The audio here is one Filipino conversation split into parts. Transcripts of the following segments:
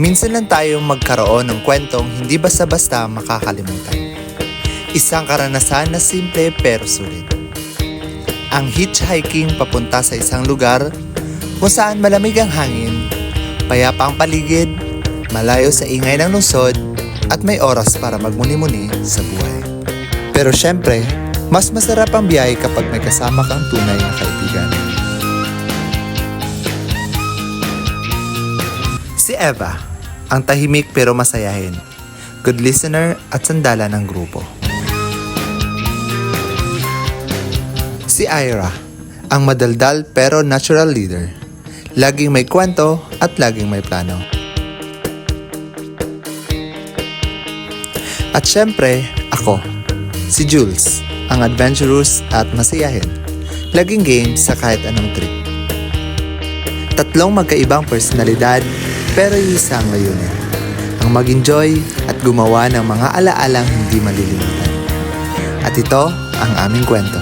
Minsan lang tayong magkaroon ng kwentong hindi basta-basta makakalimutan. Isang karanasan na simple pero sulit. Ang hitchhiking papunta sa isang lugar kung saan malamig ang hangin, payapa ang paligid, malayo sa ingay ng lungsod, at may oras para magmuni-muni sa buhay. Pero syempre, mas masarap ang biyahe kapag may kasama kang tunay na kaibigan. Si Eva, ang tahimik pero masayahin, good listener at sandala ng grupo. Si Ira, ang madaldal pero natural leader. Laging may kwento at laging may plano. At syempre, ako, si Jules, ang adventurous at masayahin. Laging game sa kahit anong trip. Tatlong magkaibang personalidad pero isang layunin. Ang mag-enjoy at gumawa ng mga alaalang hindi malilimutan. At ito ang aming kwento.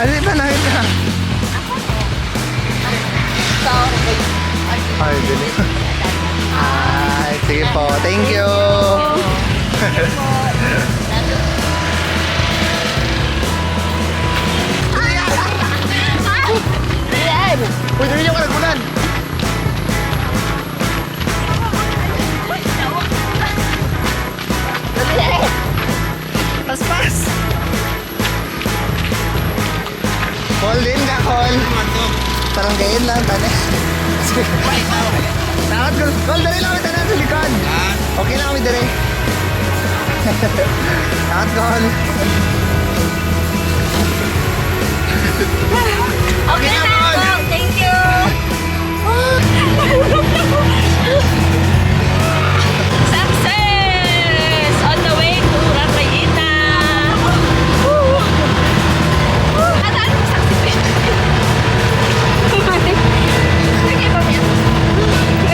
Ano ba nakita? Ay, dali. Sige. Thank you. Uy, dali niyo ka nagbulan. Pas, pas. Call din ka, call. Parang gayin lang, tane. Dapat ko. Call, dali lang kami tanan sa likod. Okay lang kami dali. Dapat call. Okay na ako. Thank you. Success! On the way to Rarayita. At ano ang success?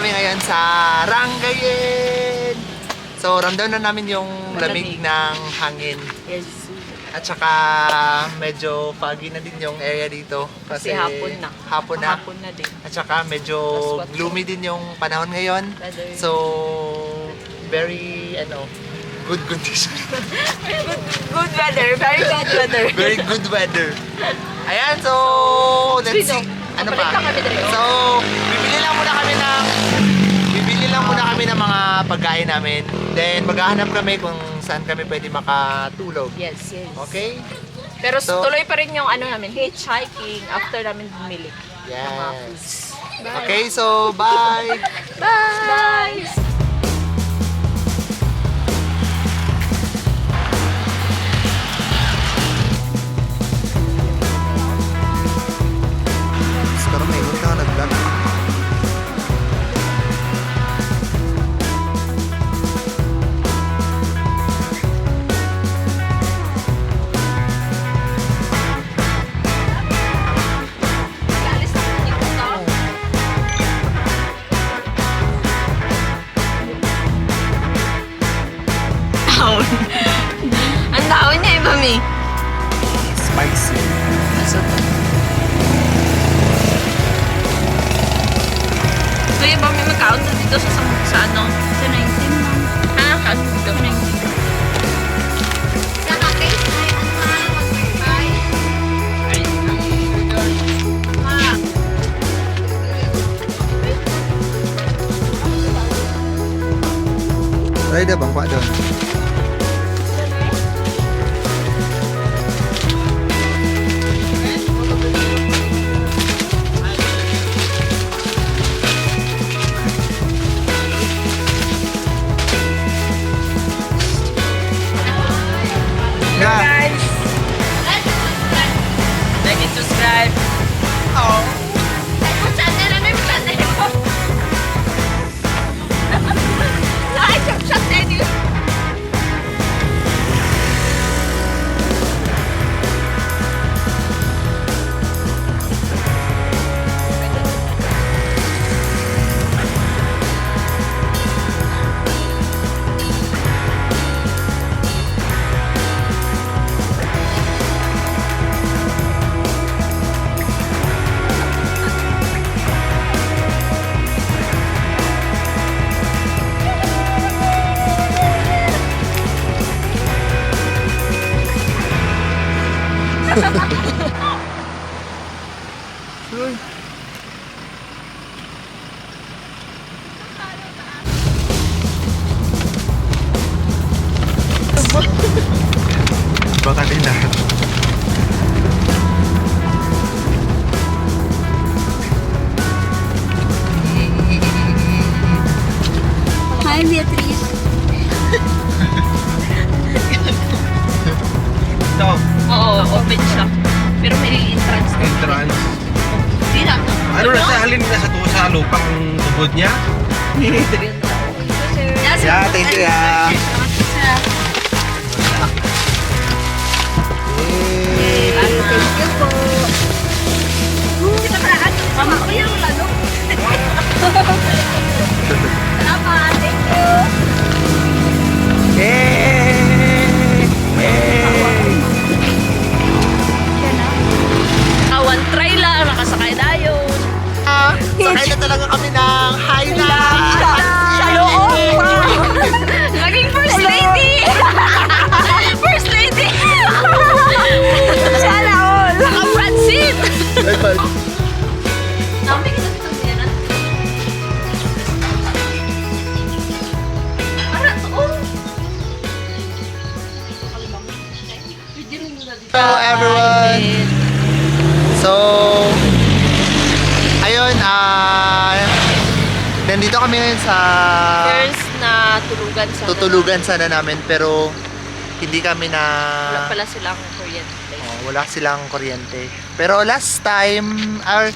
kami ngayon sa Rangayen. So, ramdam na namin yung lamig ng hangin. Yes. At saka medyo foggy na din yung area dito. Kasi, Kasi hapon na. Hapon na. Hapon na din. At saka medyo gloomy din yung panahon ngayon. So, very, ano, good condition. Good weather. Very good weather. very good weather. Ayan, so, let's see. Ano pa? So, bibili lang muna kami ng bibili lang muna kami ng mga pagkain namin. Then, maghahanap kami kung saan kami pwede makatulog. Yes, yes. Okay? Pero So- tuloy pa rin yung ano namin, hitchhiking after namin bumili. Yes. Okay, so, bye! Bye! Sekarang may na ako sa, sa, sa ano? Sa 19 lang. Ha? Ano? Sa 19. Sa case ay ang mahal mag-buy. Hi, Beatrice. Ito, Oo, open siya. Pero may entrance. entrance. Hindi na. Ano na sa halin na sa, tu- sa lupang tubod niya? Yeah, thank you. Thank you po. Kita pala ano? Mama ko yung lalo. Salamat. Nandito kami ngayon sa First na tulugan sa tutulugan sana namin pero hindi kami na Wala pala silang kuryente. Oh, wala silang kuryente. Pero last time, or,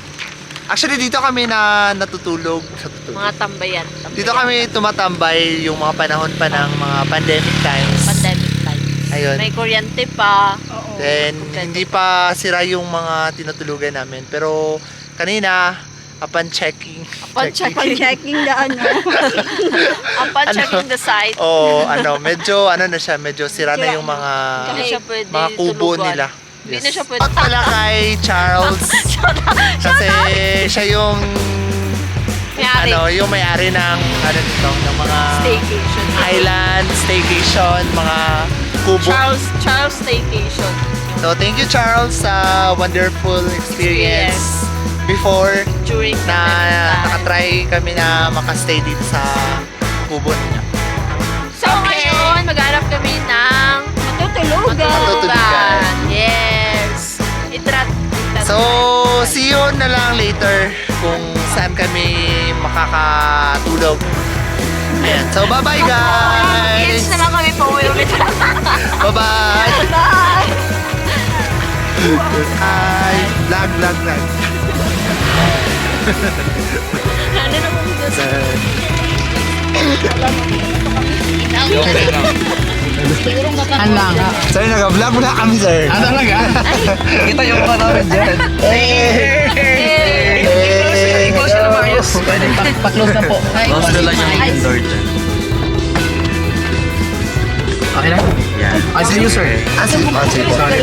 actually dito kami na natutulog. Natutulog. Mga tambayan. tambayan. Dito kami tumatambay yung mga panahon pa ng mga pandemic times. Pandemic time. Ayun. May kuryente pa. Then, hindi pa sira yung mga tinutulugan namin. Pero, kanina, upon checking. Upon checking. Checking the ano. Upon Ano? checking the site. Oo, ano, medyo, ano na siya, medyo sira na yung mga, mga kubo tulugan. nila. Hindi na siya pwede. At pala kay Charles. kasi siya yung, May-ari. ano, yung may-ari ng, ano nito, ng mga Staycation. island, staycation, mga kubo. Charles, Charles Staycation. So, thank you Charles sa wonderful experience before During na nakatry kami na makastay dito sa kubo niya. So ngayon, maghanap kami ng Matutulugan. matutulugan. Yes. Itrat. itrat- So, see you na lang later kung saan kami makakatulog. Ayan. So, bye-bye guys! Kids na lang kami ulit. Bye-bye! Bye! Vlog, vlog, vlog. Ano na kami doon? Sir, nag-vlog na kami, sir. Ah, talaga? Kita yung mga namin dyan. Siya na Marius. Pwede pa-close na po. Close na lang yung door dyan. Okay na? Yan. I see you, sir. Ah, po, sige po. Sorry.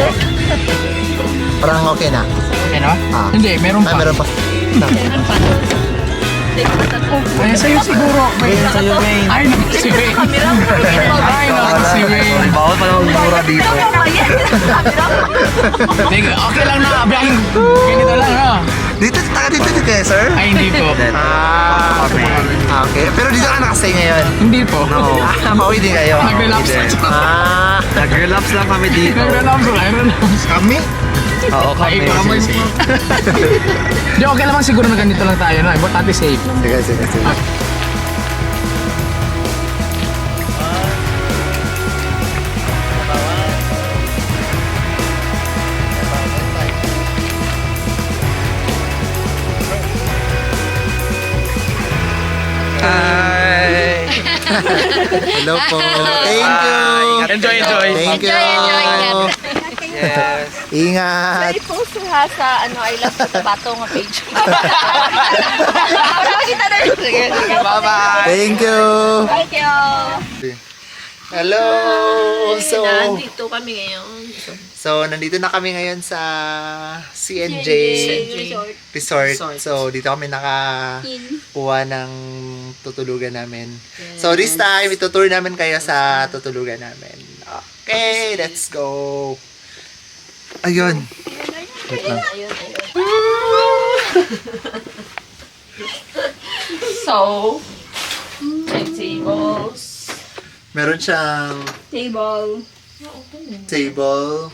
Parang okay na. Okay na? Ah. Hindi, meron Ah, pa. meron pa. Ay, sa'yo siguro. May sa'yo, Wayne. Ay, naku, si Wayne. Ay, naku, si Wayne. Bawal pa naman mura dito. Okay lang na. Abiyahing ganito lang, ha? Dito, taka dito dito kayo, sir? Ay, hindi po. Ah, okay. Pero dito ka nakastay ngayon. Hindi po. Ah, pauwi din kayo. Nag-relapse na. Ah, Nag-relapse lang kami dito. Nag-relapse na. Nag-relapse. kami? Oo, Ay, kami. baka may... Di, okay naman siguro na ganito lang tayo, no? Importante safe. Sige, sige, sige. Hi! Hello po. Thank you. Enjoy, enjoy. Thank you. Yes. Ingat. I-post ha sa ano, I love Cotabato nga page. Para kita na rin. Sige, sige. Bye-bye. Thank you. Thank you. Hello. So, Nandito kami ngayon. so nandito na kami ngayon sa CNJ Resort. Resort. So, dito kami nakakuha ng tutulugan namin. So, this time, itutour namin kayo sa tutulugan namin. Okay, let's go. Ayun. Wait lang. So, may tables. Meron siyang Table. table.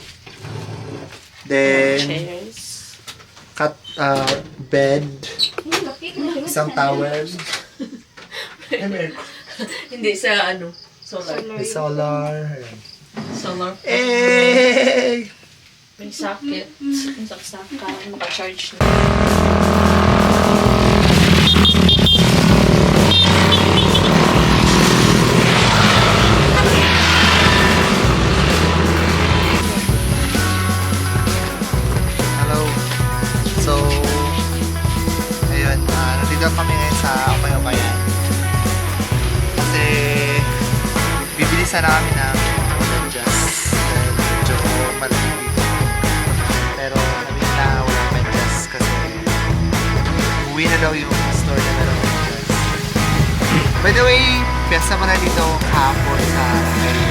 Then, Chairs. cut, uh, bed. Isang towel. Ay, may Hindi sa ano, solar. may solar. Solar. Eh! May socket. May saksaka. Maka-charge na. Hello. So, ayun, ah, nandito kami ngayon sa Opay-Opayan. Kasi, bibili sana kami na daw yung store na meron. By the way, piyesta mo na dito kahapon sa Kaya.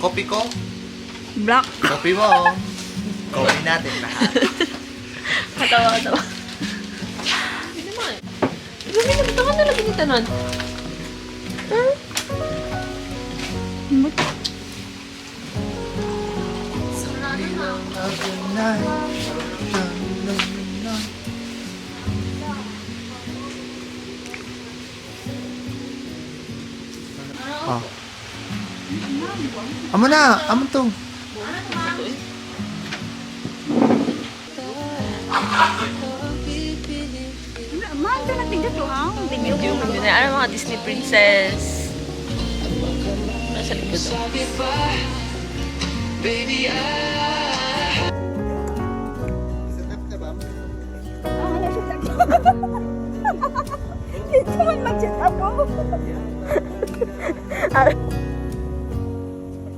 Kopi ko? Black. Kopi mo. Kopi natin lahat. Katawa, katawa. Hindi naman. Gawin na, baka na lagi ni Tanan. Oh. Amo na, amo to. Man, ka dito ha. Video na, ano mga Disney princess. Nasa likod. oh. Ito man mag-chat ako.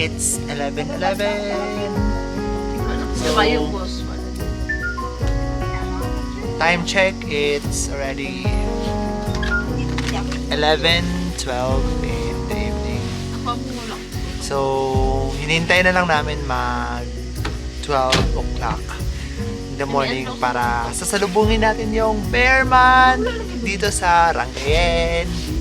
It's 11.11. So, time check, it's already 11.12 in the evening. So, hinintay na lang namin mag 12 o'clock in the morning para sasalubungin natin yung Bearman dito sa Rangayen.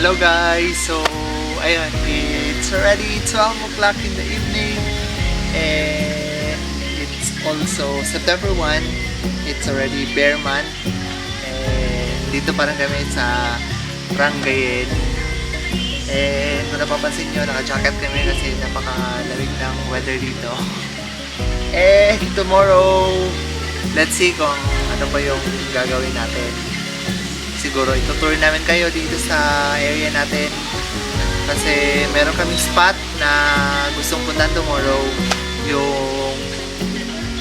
Hello guys! So, ayun, it's already 12 o'clock in the evening and it's also September 1. It's already Bear Month and dito pa rin kami sa Rangayen. And kung napapansin nyo, naka-jacket kami kasi napakalamig ng weather dito. And tomorrow, let's see kung ano pa yung gagawin natin siguro. Itutour namin kayo dito sa area natin. Kasi meron kaming spot na gustong puntahan tomorrow yung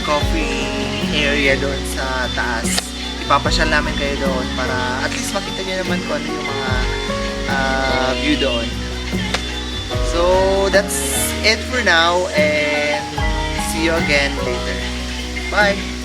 coffee area doon sa taas. Ipapasyal namin kayo doon para at least makita nyo naman kung ano yung mga ah, view doon. So that's it for now and see you again later. Bye